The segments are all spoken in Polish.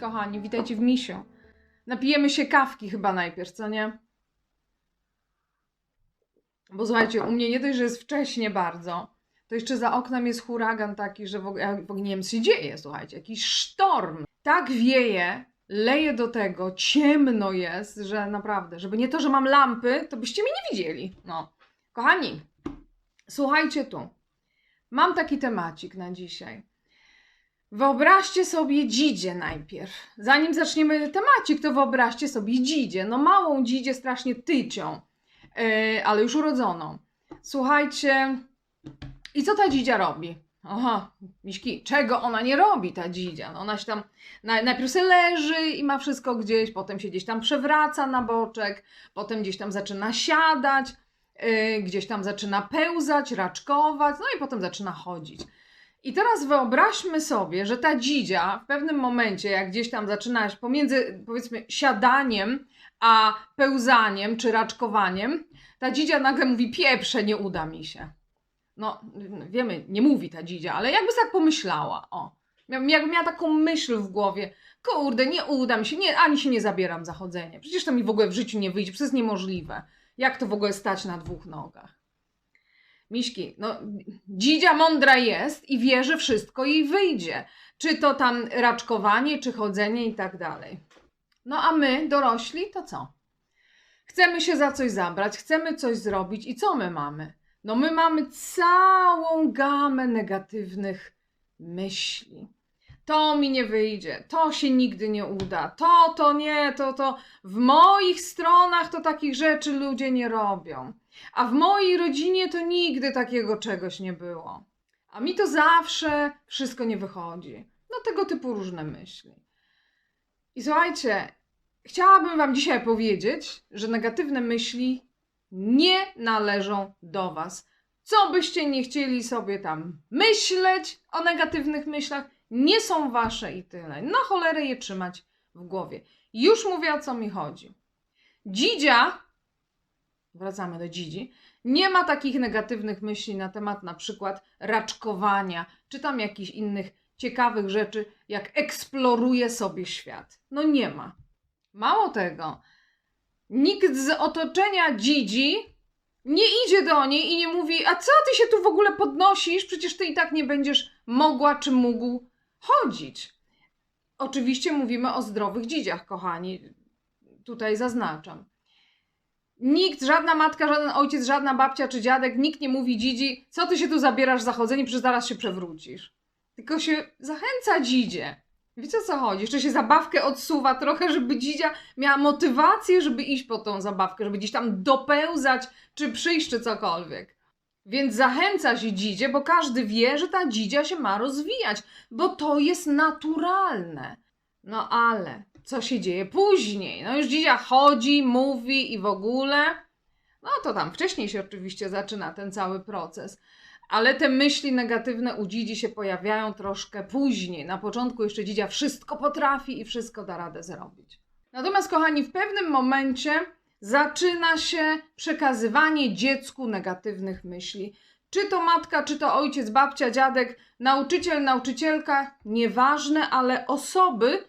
Kochani, witajcie w Misiu. Napijemy się kawki chyba najpierw, co nie? Bo słuchajcie, u mnie nie dość, że jest wcześnie bardzo, to jeszcze za oknem jest huragan taki, że w ogóle nie wiem co się dzieje, słuchajcie, jakiś sztorm. Tak wieje, leje do tego, ciemno jest, że naprawdę, żeby nie to, że mam lampy, to byście mnie nie widzieli. No. Kochani, słuchajcie tu. Mam taki temacik na dzisiaj. Wyobraźcie sobie dzidzie najpierw. Zanim zaczniemy temacik, to wyobraźcie sobie dzidzie. No małą dzidzie, strasznie tycią, yy, ale już urodzoną. Słuchajcie, i co ta dzidzia robi? Aha, Miśki, czego ona nie robi, ta dzidzia? No ona się tam na, najpierw se leży i ma wszystko gdzieś, potem się gdzieś tam przewraca na boczek, potem gdzieś tam zaczyna siadać, yy, gdzieś tam zaczyna pełzać, raczkować, no i potem zaczyna chodzić. I teraz wyobraźmy sobie, że ta dzidzia w pewnym momencie, jak gdzieś tam zaczyna pomiędzy powiedzmy siadaniem a pełzaniem czy raczkowaniem, ta dzidzia nagle mówi: Pieprze, nie uda mi się. No, wiemy, nie mówi ta dzidzia, ale jakby tak pomyślała, o. Jakby miała taką myśl w głowie, kurde, nie uda mi się, nie, ani się nie zabieram za chodzenie. Przecież to mi w ogóle w życiu nie wyjdzie, przecież jest niemożliwe. Jak to w ogóle stać na dwóch nogach? Miśki, no dzidzia mądra jest i wie, że wszystko jej wyjdzie. Czy to tam raczkowanie, czy chodzenie i tak dalej. No a my, dorośli, to co? Chcemy się za coś zabrać, chcemy coś zrobić i co my mamy? No my mamy całą gamę negatywnych myśli. To mi nie wyjdzie, to się nigdy nie uda, to, to nie, to, to. W moich stronach to takich rzeczy ludzie nie robią. A w mojej rodzinie to nigdy takiego czegoś nie było. A mi to zawsze wszystko nie wychodzi. No tego typu różne myśli. I słuchajcie, chciałabym Wam dzisiaj powiedzieć, że negatywne myśli nie należą do Was. Co byście nie chcieli sobie tam myśleć o negatywnych myślach, nie są Wasze i tyle. Na cholerę je trzymać w głowie. Już mówię o co mi chodzi. Dzidzia wracamy do dzidzi, nie ma takich negatywnych myśli na temat na przykład raczkowania, czy tam jakichś innych ciekawych rzeczy, jak eksploruje sobie świat. No nie ma. Mało tego, nikt z otoczenia dzidzi nie idzie do niej i nie mówi, a co ty się tu w ogóle podnosisz, przecież ty i tak nie będziesz mogła czy mógł chodzić. Oczywiście mówimy o zdrowych dzidziach, kochani. Tutaj zaznaczam. Nikt, żadna matka, żaden ojciec, żadna babcia czy dziadek, nikt nie mówi dzidzi, co ty się tu zabierasz za chodzenie, przecież zaraz się przewrócisz. Tylko się zachęca dzidzie. Wiecie o co chodzi? Jeszcze się zabawkę odsuwa trochę, żeby dzidzia miała motywację, żeby iść po tą zabawkę, żeby gdzieś tam dopełzać, czy przyjść, czy cokolwiek. Więc zachęca się dzidzie, bo każdy wie, że ta dzidzia się ma rozwijać, bo to jest naturalne. No ale co się dzieje później? No już dzidzia chodzi, mówi i w ogóle. No to tam wcześniej się oczywiście zaczyna ten cały proces. Ale te myśli negatywne u dzidzi się pojawiają troszkę później. Na początku jeszcze dzidzia wszystko potrafi i wszystko da radę zrobić. Natomiast, kochani, w pewnym momencie zaczyna się przekazywanie dziecku negatywnych myśli. Czy to matka, czy to ojciec, babcia, dziadek, nauczyciel, nauczycielka, nieważne, ale osoby,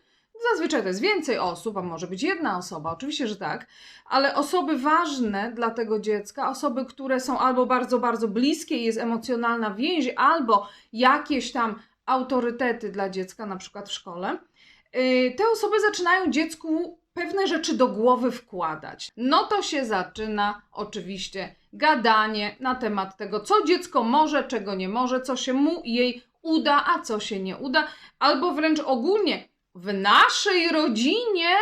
zazwyczaj to jest więcej osób, a może być jedna osoba, oczywiście, że tak, ale osoby ważne dla tego dziecka, osoby, które są albo bardzo, bardzo bliskie i jest emocjonalna więź, albo jakieś tam autorytety dla dziecka, na przykład w szkole, yy, te osoby zaczynają dziecku pewne rzeczy do głowy wkładać. No to się zaczyna oczywiście gadanie na temat tego, co dziecko może, czego nie może, co się mu i jej uda, a co się nie uda, albo wręcz ogólnie w naszej rodzinie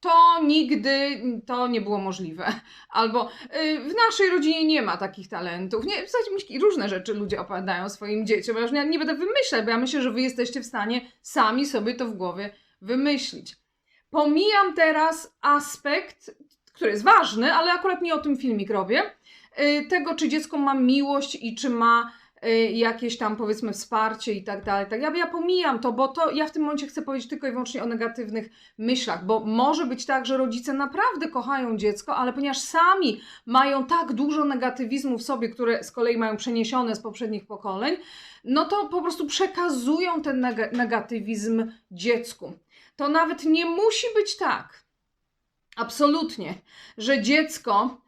to nigdy to nie było możliwe. Albo y, w naszej rodzinie nie ma takich talentów. Nie, w myśli, różne rzeczy ludzie opowiadają swoim dzieciom. Ja już nie, nie będę wymyślać, bo ja myślę, że wy jesteście w stanie sami sobie to w głowie wymyślić. Pomijam teraz aspekt, który jest ważny, ale akurat nie o tym filmik robię, y, tego, czy dziecko ma miłość i czy ma jakieś tam powiedzmy wsparcie i tak dalej. Tak, ja, ja pomijam to, bo to ja w tym momencie chcę powiedzieć tylko i wyłącznie o negatywnych myślach, bo może być tak, że rodzice naprawdę kochają dziecko, ale ponieważ sami mają tak dużo negatywizmu w sobie, które z kolei mają przeniesione z poprzednich pokoleń, no to po prostu przekazują ten neg- negatywizm dziecku. to nawet nie musi być tak. Absolutnie, że dziecko y,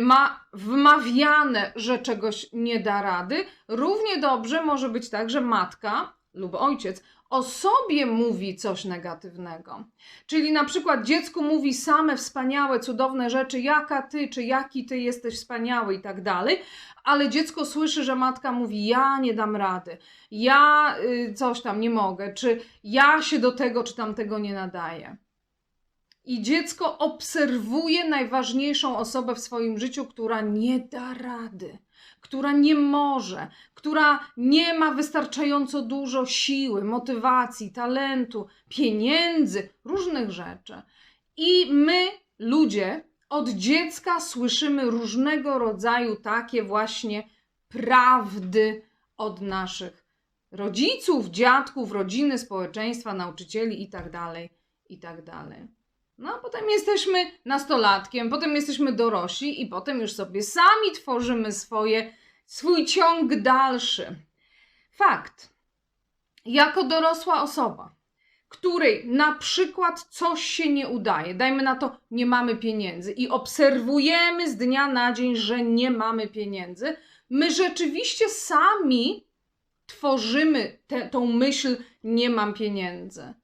ma wmawiane, że czegoś nie da rady. Równie dobrze może być tak, że matka lub ojciec o sobie mówi coś negatywnego. Czyli na przykład dziecku mówi same wspaniałe, cudowne rzeczy, jaka ty, czy jaki ty jesteś wspaniały i tak dalej, ale dziecko słyszy, że matka mówi: Ja nie dam rady, ja y, coś tam nie mogę, czy ja się do tego czy tamtego nie nadaję. I dziecko obserwuje najważniejszą osobę w swoim życiu, która nie da rady, która nie może, która nie ma wystarczająco dużo siły, motywacji, talentu, pieniędzy, różnych rzeczy. I my, ludzie, od dziecka słyszymy różnego rodzaju takie właśnie prawdy od naszych rodziców, dziadków, rodziny, społeczeństwa, nauczycieli itd. itd. No potem jesteśmy nastolatkiem, potem jesteśmy dorośli i potem już sobie sami tworzymy swoje, swój ciąg dalszy. Fakt. Jako dorosła osoba, której na przykład coś się nie udaje, dajmy na to, nie mamy pieniędzy i obserwujemy z dnia na dzień, że nie mamy pieniędzy, my rzeczywiście sami tworzymy tę myśl, nie mam pieniędzy.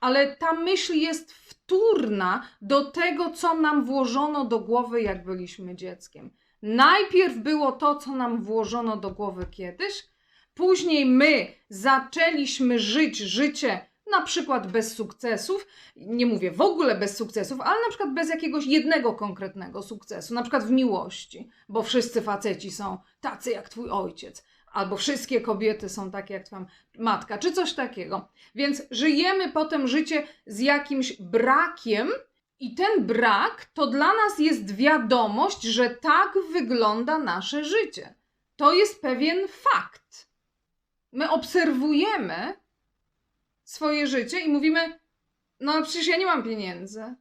Ale ta myśl jest wtórna do tego, co nam włożono do głowy, jak byliśmy dzieckiem. Najpierw było to, co nam włożono do głowy kiedyś, później my zaczęliśmy żyć życie na przykład bez sukcesów, nie mówię w ogóle bez sukcesów, ale na przykład bez jakiegoś jednego konkretnego sukcesu, na przykład w miłości, bo wszyscy faceci są tacy jak twój ojciec, albo wszystkie kobiety są takie jak twoja matka, czy coś takiego. Więc żyjemy potem życie z jakimś brakiem, i ten brak to dla nas jest wiadomość, że tak wygląda nasze życie. To jest pewien fakt. My obserwujemy swoje życie i mówimy: No, przecież ja nie mam pieniędzy.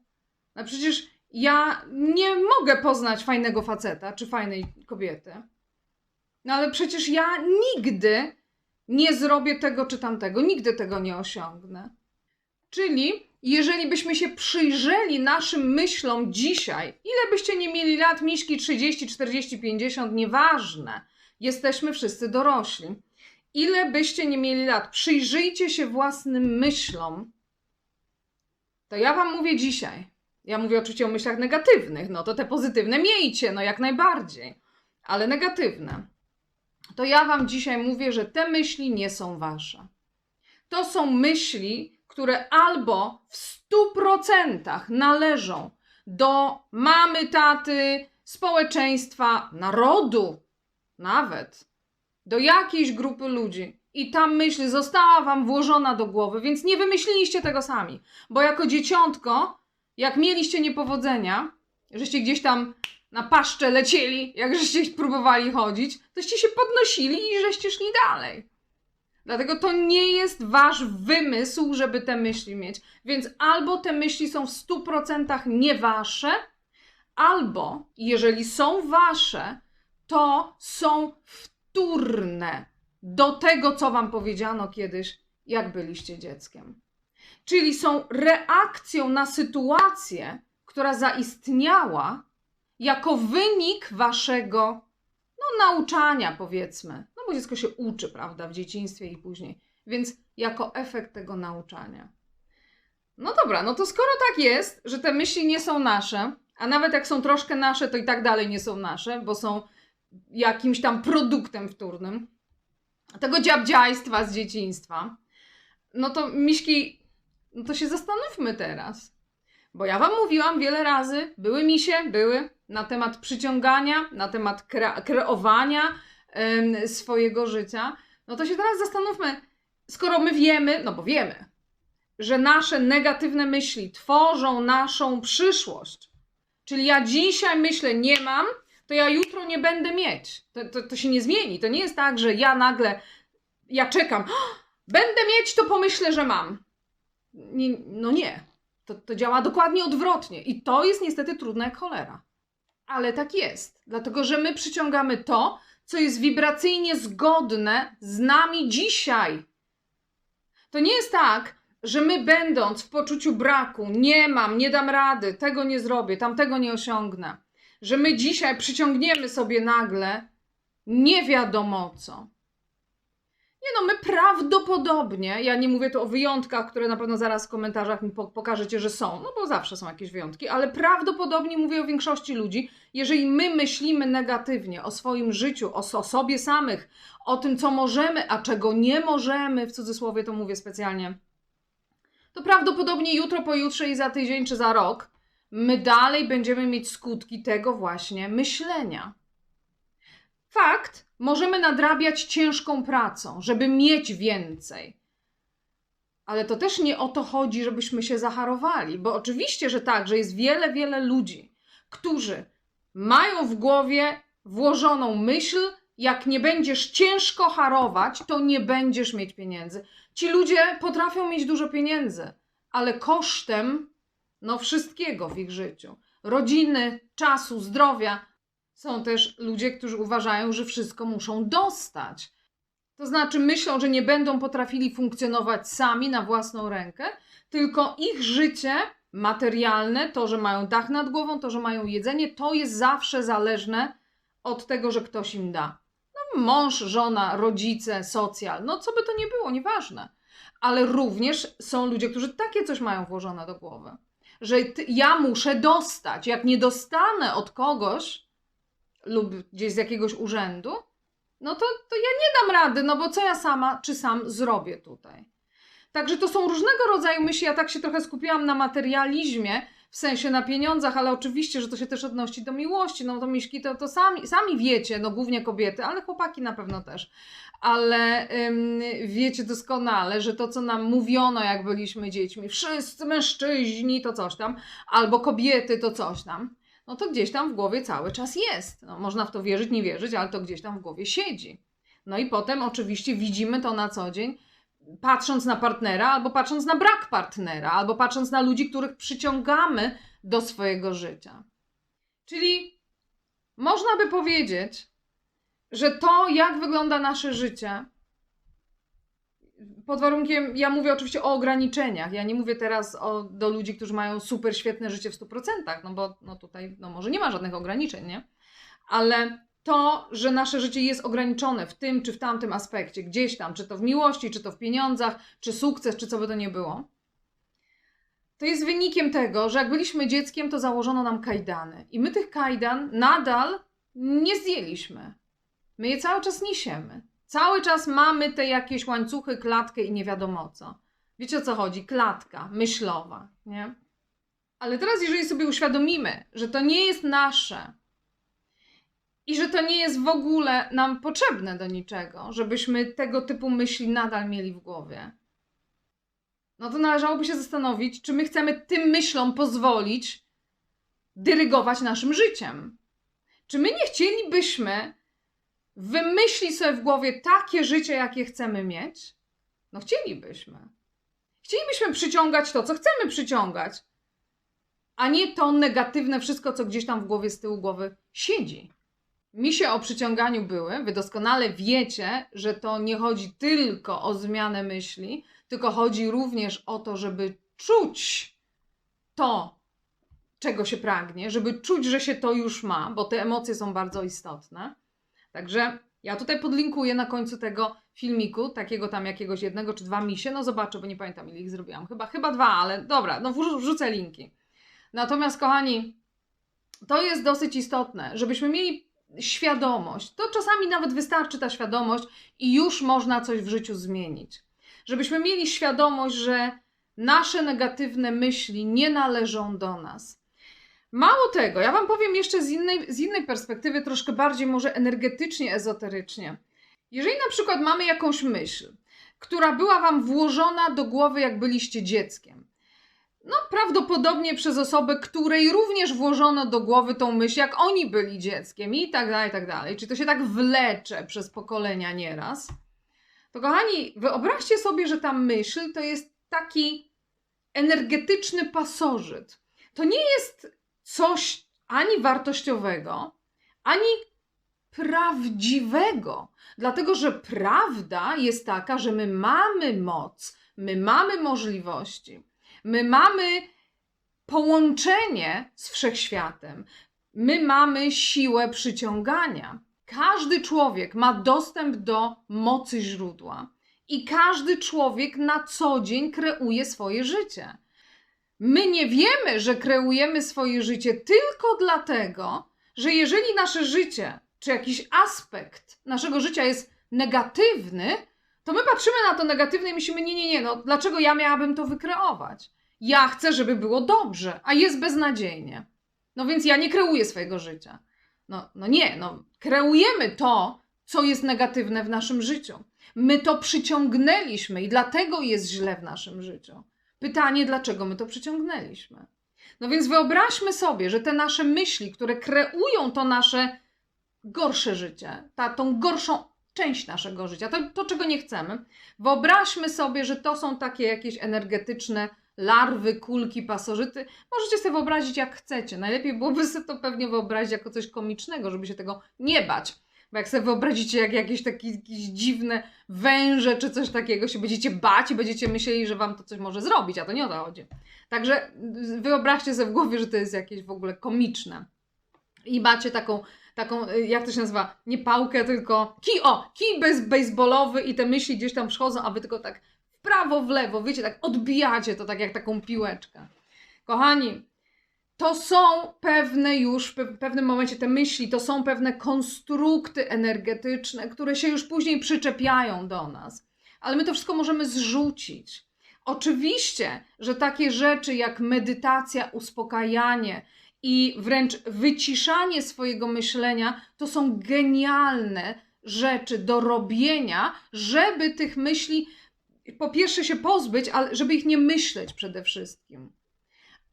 No, przecież ja nie mogę poznać fajnego faceta czy fajnej kobiety. No, ale przecież ja nigdy nie zrobię tego czy tamtego, nigdy tego nie osiągnę. Czyli jeżeli byśmy się przyjrzeli naszym myślom dzisiaj, ile byście nie mieli lat, miśki 30, 40, 50, nieważne, jesteśmy wszyscy dorośli. Ile byście nie mieli lat, przyjrzyjcie się własnym myślom. To ja wam mówię dzisiaj. Ja mówię oczywiście o myślach negatywnych, no to te pozytywne miejcie, no jak najbardziej, ale negatywne. To ja wam dzisiaj mówię, że te myśli nie są wasze. To są myśli, które albo w stu procentach należą do mamy, taty, społeczeństwa, narodu, nawet do jakiejś grupy ludzi. I ta myśl została wam włożona do głowy, więc nie wymyśliliście tego sami. Bo jako dzieciątko, jak mieliście niepowodzenia, żeście gdzieś tam na paszczę lecieli, jak żeście próbowali chodzić, toście się podnosili i żeście szli dalej. Dlatego to nie jest wasz wymysł, żeby te myśli mieć. Więc albo te myśli są w 100% nie wasze, albo jeżeli są wasze, to są wtórne do tego, co wam powiedziano kiedyś, jak byliście dzieckiem. Czyli są reakcją na sytuację, która zaistniała jako wynik waszego no, nauczania, powiedzmy. No bo dziecko się uczy, prawda, w dzieciństwie i później. Więc jako efekt tego nauczania. No dobra, no to skoro tak jest, że te myśli nie są nasze, a nawet jak są troszkę nasze, to i tak dalej nie są nasze, bo są jakimś tam produktem wtórnym tego dziabdziajstwa z dzieciństwa, no to miśki, no to się zastanówmy teraz. Bo ja wam mówiłam wiele razy, były misie, były, na temat przyciągania, na temat kre kreowania swojego życia. No to się teraz zastanówmy, skoro my wiemy, no bo wiemy, że nasze negatywne myśli tworzą naszą przyszłość. Czyli ja dzisiaj myślę, nie mam, to ja jutro nie będę mieć. To, to, to się nie zmieni. To nie jest tak, że ja nagle, ja czekam, będę mieć, to pomyślę, że mam. Nie, no nie. To, to działa dokładnie odwrotnie. I to jest niestety trudne jak cholera. Ale tak jest. Dlatego, że my przyciągamy to, co jest wibracyjnie zgodne z nami dzisiaj. To nie jest tak, że my będąc w poczuciu braku, nie mam, nie dam rady, tego nie zrobię, tamtego nie osiągnę, że my dzisiaj przyciągniemy sobie nagle nie wiadomo co. Nie no, my prawdopodobnie, ja nie mówię tu o wyjątkach, które na pewno zaraz w komentarzach mi po- pokażecie, że są, no bo zawsze są jakieś wyjątki, ale prawdopodobnie mówię o większości ludzi, jeżeli my myślimy negatywnie o swoim życiu, o, o sobie samych, o tym, co możemy, a czego nie możemy, w cudzysłowie to mówię specjalnie, to prawdopodobnie jutro, pojutrze i za tydzień czy za rok my dalej będziemy mieć skutki tego właśnie myślenia. Fakt, możemy nadrabiać ciężką pracą, żeby mieć więcej. Ale to też nie o to chodzi, żebyśmy się zacharowali, bo oczywiście, że tak, że jest wiele, wiele ludzi, którzy mają w głowie włożoną myśl, jak nie będziesz ciężko harować, to nie będziesz mieć pieniędzy. Ci ludzie potrafią mieć dużo pieniędzy, ale kosztem no wszystkiego w ich życiu. Rodziny, czasu, zdrowia. Są też ludzie, którzy uważają, że wszystko muszą dostać. To znaczy myślą, że nie będą potrafili funkcjonować sami na własną rękę, tylko ich życie materialne, to, że mają dach nad głową, to, że mają jedzenie, to jest zawsze zależne od tego, że ktoś im da. No, mąż, żona, rodzice, socjal, no co by to nie było, nieważne. Ale również są ludzie, którzy takie coś mają włożone do głowy, że ty, ja muszę dostać. Jak nie dostanę od kogoś lub gdzieś z jakiegoś urzędu, no to, to ja nie dam rady, no bo co ja sama czy sam zrobię tutaj. Także to są różnego rodzaju myśli. Ja tak się trochę skupiłam na materializmie, w sensie na pieniądzach, ale oczywiście, że to się też odnosi do miłości. No to miśki to, to sami, sami wiecie, no głównie kobiety, ale chłopaki na pewno też. Ale ym, wiecie doskonale, że to, co nam mówiono, jak byliśmy dziećmi, wszyscy mężczyźni to coś tam, albo kobiety to coś tam, no to gdzieś tam w głowie cały czas jest. No, można w to wierzyć, nie wierzyć, ale to gdzieś tam w głowie siedzi. No i potem oczywiście widzimy to na co dzień, patrząc na partnera, albo patrząc na brak partnera, albo patrząc na ludzi, których przyciągamy do swojego życia. Czyli można by powiedzieć, że to, jak wygląda nasze życie, pod warunkiem, ja mówię oczywiście o ograniczeniach, ja nie mówię teraz o, do ludzi, którzy mają super świetne życie w 100%, no bo no tutaj no może nie ma żadnych ograniczeń, nie? Ale to, że nasze życie jest ograniczone w tym czy w tamtym aspekcie, gdzieś tam, czy to w miłości, czy to w pieniądzach, czy sukces, czy co by to nie było, to jest wynikiem tego, że jak byliśmy dzieckiem, to założono nam kajdany. I my tych kajdan nadal nie zdjęliśmy. My je cały czas niesiemy. Cały czas mamy te jakieś łańcuchy, klatkę i nie wiadomo co. Wiecie o co chodzi? Klatka myślowa, nie? Ale teraz, jeżeli sobie uświadomimy, że to nie jest nasze, i że to nie jest w ogóle nam potrzebne do niczego, żebyśmy tego typu myśli nadal mieli w głowie. No to należałoby się zastanowić, czy my chcemy tym myślom pozwolić dyrygować naszym życiem. Czy my nie chcielibyśmy wymyślić sobie w głowie takie życie, jakie chcemy mieć? No chcielibyśmy. Chcielibyśmy przyciągać to, co chcemy przyciągać, a nie to negatywne wszystko, co gdzieś tam w głowie z tyłu głowy siedzi. Misie o przyciąganiu były. Wy doskonale wiecie, że to nie chodzi tylko o zmianę myśli, tylko chodzi również o to, żeby czuć to, czego się pragnie, żeby czuć, że się to już ma, bo te emocje są bardzo istotne. Także ja tutaj podlinkuję na końcu tego filmiku, takiego tam jakiegoś jednego czy dwa misie. No zobaczę, bo nie pamiętam ile ich zrobiłam. Chyba, chyba dwa, ale dobra, no wrzu- wrzucę linki. Natomiast, kochani, to jest dosyć istotne, żebyśmy mieli świadomość. To czasami nawet wystarczy ta świadomość i już można coś w życiu zmienić. Żebyśmy mieli świadomość, że nasze negatywne myśli nie należą do nas. Mało tego, ja Wam powiem jeszcze z innej, z innej perspektywy, troszkę bardziej może energetycznie, ezoterycznie. Jeżeli na przykład mamy jakąś myśl, która była Wam włożona do głowy, jak byliście dzieckiem, no, prawdopodobnie przez osobę, której również włożono do głowy tą myśl, jak oni byli dzieckiem i tak dalej, i tak dalej. Czy to się tak wlecze przez pokolenia nieraz? To kochani, wyobraźcie sobie, że ta myśl to jest taki energetyczny pasożyt. To nie jest coś ani wartościowego, ani prawdziwego. Dlatego, że prawda jest taka, że my mamy moc, my mamy możliwości, my mamy połączenie z wszechświatem, my mamy siłę przyciągania. Każdy człowiek ma dostęp do mocy źródła i każdy człowiek na co dzień kreuje swoje życie. My nie wiemy, że kreujemy swoje życie tylko dlatego, że jeżeli nasze życie czy jakiś aspekt naszego życia jest negatywny, to my patrzymy na to negatywne i myślimy: nie, nie, nie, no dlaczego ja miałabym to wykreować? Ja chcę, żeby było dobrze, a jest beznadziejnie. No więc ja nie kreuję swojego życia. No, no nie, no kreujemy to, co jest negatywne w naszym życiu. My to przyciągnęliśmy i dlatego jest źle w naszym życiu. Pytanie, dlaczego my to przyciągnęliśmy? No więc wyobraźmy sobie, że te nasze myśli, które kreują to nasze gorsze życie, ta, tą gorszą część naszego życia, to, to czego nie chcemy, wyobraźmy sobie, że to są takie jakieś energetyczne larwy, kulki, pasożyty. Możecie sobie wyobrazić jak chcecie. Najlepiej byłoby sobie to pewnie wyobrazić jako coś komicznego, żeby się tego nie bać. Bo jak sobie wyobrazicie, jak jakieś takie jakieś dziwne węże czy coś takiego się będziecie bać i będziecie myśleli, że wam to coś może zrobić, a to nie o to chodzi. Także wyobraźcie sobie w głowie, że to jest jakieś w ogóle komiczne. I macie taką, taką, y, jak to się nazywa, nie pałkę, tylko kij, o, kij bez, baseballowy i te myśli gdzieś tam przychodzą, a wy tylko tak w prawo, w lewo, wiecie, tak odbijacie to tak jak taką piłeczkę. Kochani, to są pewne już, w pewnym momencie te myśli, to są pewne konstrukty energetyczne, które się już później przyczepiają do nas. Ale my to wszystko możemy zrzucić. Oczywiście, że takie rzeczy jak medytacja, uspokajanie i wręcz wyciszanie swojego myślenia to są genialne rzeczy do robienia, żeby tych myśli po pierwsze się pozbyć, ale żeby ich nie myśleć przede wszystkim.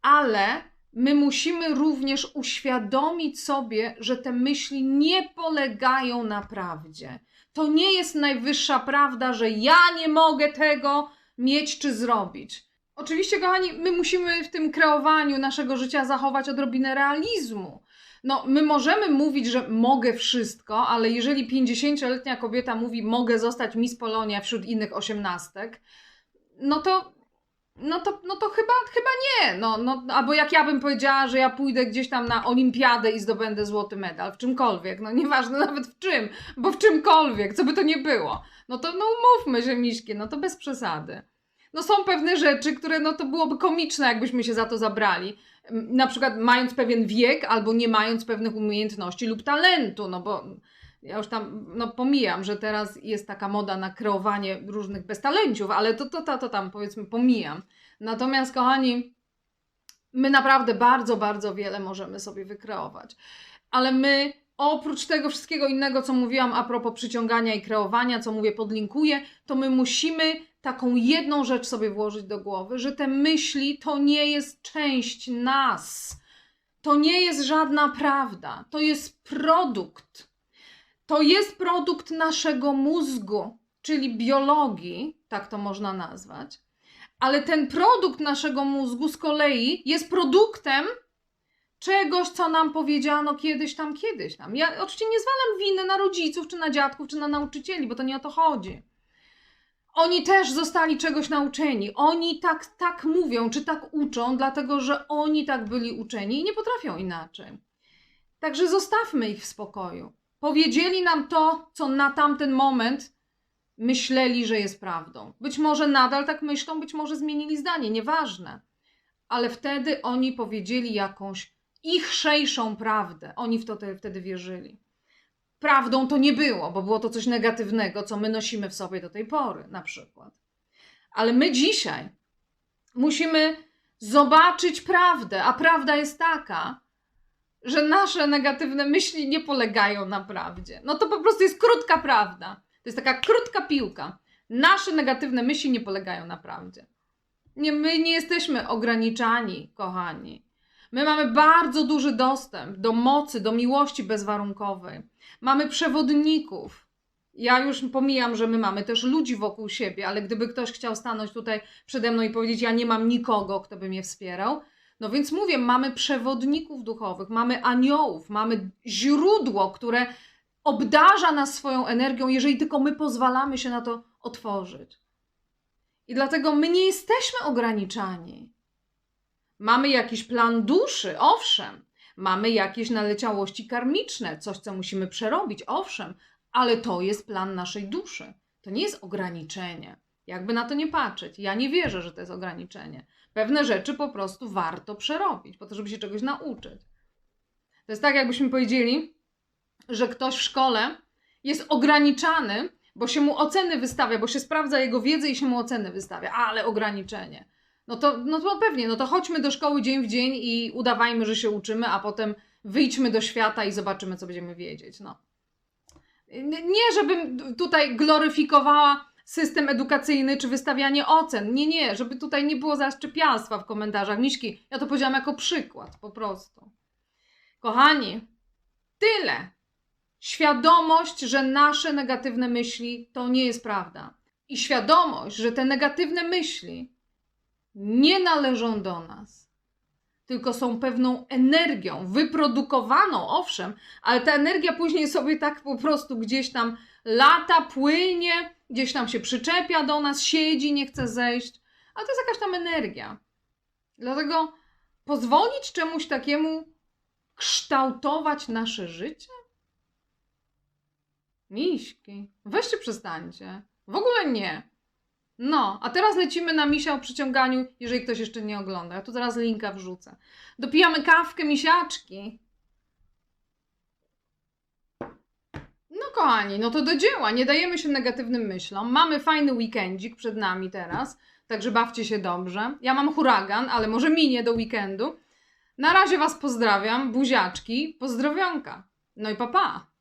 Ale my musimy również uświadomić sobie, że te myśli nie polegają na prawdzie. To nie jest najwyższa prawda, że ja nie mogę tego mieć czy zrobić. Oczywiście, kochani, my musimy w tym kreowaniu naszego życia zachować odrobinę realizmu. No, my możemy mówić, że mogę wszystko, ale jeżeli 50-letnia kobieta mówi, mogę zostać Miss Polonia wśród innych osiemnastek, no to, no to, no to chyba, chyba nie. No, no, albo jak ja bym powiedziała, że ja pójdę gdzieś tam na olimpiadę i zdobędę złoty medal, w czymkolwiek, no nieważne nawet w czym, bo w czymkolwiek, co by to nie było. No to no umówmy się, Miśkie, no to bez przesady. No są pewne rzeczy, które no to byłoby komiczne, jakbyśmy się za to zabrali na przykład mając pewien wiek albo nie mając pewnych umiejętności lub talentu, no bo ja już tam no, pomijam, że teraz jest taka moda na kreowanie różnych beztalenciów, ale to, to, to, to tam powiedzmy pomijam. Natomiast, kochani, my naprawdę bardzo, bardzo wiele możemy sobie wykreować. Ale my oprócz tego wszystkiego innego, co mówiłam a propos przyciągania i kreowania, co mówię, podlinkuję, to my musimy taką jedną rzecz sobie włożyć do głowy, że te myśli to nie jest część nas. To nie jest żadna prawda. To jest produkt. To jest produkt naszego mózgu, czyli biologii, tak to można nazwać. Ale ten produkt naszego mózgu z kolei jest produktem czegoś, co nam powiedziano kiedyś tam, kiedyś tam. Ja oczywiście nie zwalam winy na rodziców, czy na dziadków, czy na nauczycieli, bo to nie o to chodzi. Oni też zostali czegoś nauczeni. Oni tak, tak mówią, czy tak uczą, dlatego że oni tak byli uczeni i nie potrafią inaczej. Także zostawmy ich w spokoju. Powiedzieli nam to, co na tamten moment myśleli, że jest prawdą. Być może nadal tak myślą, być może zmienili zdanie, nieważne. Ale wtedy oni powiedzieli jakąś ichszejszą prawdę. Oni w to te, wtedy wierzyli. Prawdą to nie było, bo było to coś negatywnego, co my nosimy w sobie do tej pory, na przykład. Ale my dzisiaj musimy zobaczyć prawdę, a prawda jest taka, że nasze negatywne myśli nie polegają na prawdzie. No to po prostu jest krótka prawda. To jest taka krótka piłka. Nasze negatywne myśli nie polegają na prawdzie. Nie, my nie jesteśmy ograniczani, kochani. My mamy bardzo duży dostęp do mocy, do miłości bezwarunkowej. Mamy przewodników. Ja już pomijam, że my mamy też ludzi wokół siebie, ale gdyby ktoś chciał stanąć tutaj przede mną i powiedzieć: Ja nie mam nikogo, kto by mnie wspierał, no więc mówię, mamy przewodników duchowych, mamy aniołów, mamy źródło, które obdarza nas swoją energią, jeżeli tylko my pozwalamy się na to otworzyć. I dlatego my nie jesteśmy ograniczani. Mamy jakiś plan duszy, owszem. Mamy jakieś naleciałości karmiczne, coś, co musimy przerobić, owszem, ale to jest plan naszej duszy. To nie jest ograniczenie. Jakby na to nie patrzeć. Ja nie wierzę, że to jest ograniczenie. Pewne rzeczy po prostu warto przerobić, po to, żeby się czegoś nauczyć. To jest tak, jakbyśmy powiedzieli, że ktoś w szkole jest ograniczany, bo się mu oceny wystawia, bo się sprawdza jego wiedzę i się mu oceny wystawia, ale ograniczenie. No to, no to pewnie, no to chodźmy do szkoły dzień w dzień i udawajmy, że się uczymy, a potem wyjdźmy do świata i zobaczymy, co będziemy wiedzieć. No. Nie, żebym tutaj gloryfikowała system edukacyjny czy wystawianie ocen. Nie, nie, żeby tutaj nie było zaszczepialstwa w komentarzach. Miszki, ja to powiedziałam jako przykład, po prostu. Kochani, tyle. Świadomość, że nasze negatywne myśli to nie jest prawda. I świadomość, że te negatywne myśli nie należą do nas, tylko są pewną energią wyprodukowaną, owszem, ale ta energia później sobie tak po prostu gdzieś tam lata, płynie, gdzieś tam się przyczepia do nas, siedzi, nie chce zejść, ale to jest jakaś tam energia. Dlatego pozwolić czemuś takiemu kształtować nasze życie? Miśki, weźcie przestańcie. W ogóle nie. No, a teraz lecimy na misia o przyciąganiu, jeżeli ktoś jeszcze nie ogląda. Ja tu zaraz linka wrzucę. Dopijamy kawkę, misiaczki. No kochani, no to do dzieła. Nie dajemy się negatywnym myślom. Mamy fajny weekendzik przed nami teraz, także bawcie się dobrze. Ja mam huragan, ale może minie do weekendu. Na razie Was pozdrawiam, buziaczki, pozdrowionka. No i papa. Pa.